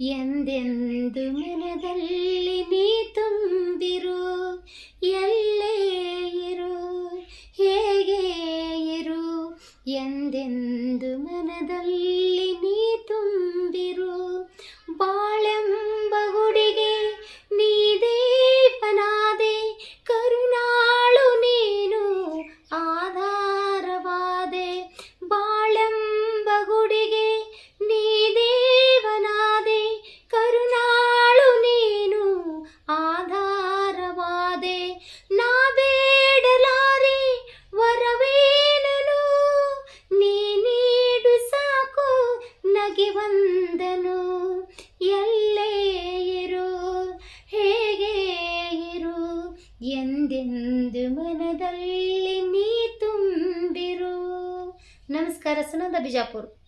ಎಂದೆಂದು ಮನದಲ್ಲಿ ನೀ ತುಂಬಿರು? ಎಲ್ಲೇ ಇರು? ಹೇಗೆ ಇರು? ಎಂದೆಂದು ಮನದಲ್ಲಿ ಬಂದನು ಎಲ್ಲೇ ಇರು ಹೇಗೆ ಇರು ಎಂದೆಂದು ಮನದಲ್ಲಿ ನೀ ತುಂಬಿರು. ನಮಸ್ಕಾರ ಸುನಂದ ಬಿಜಾಪುರ್.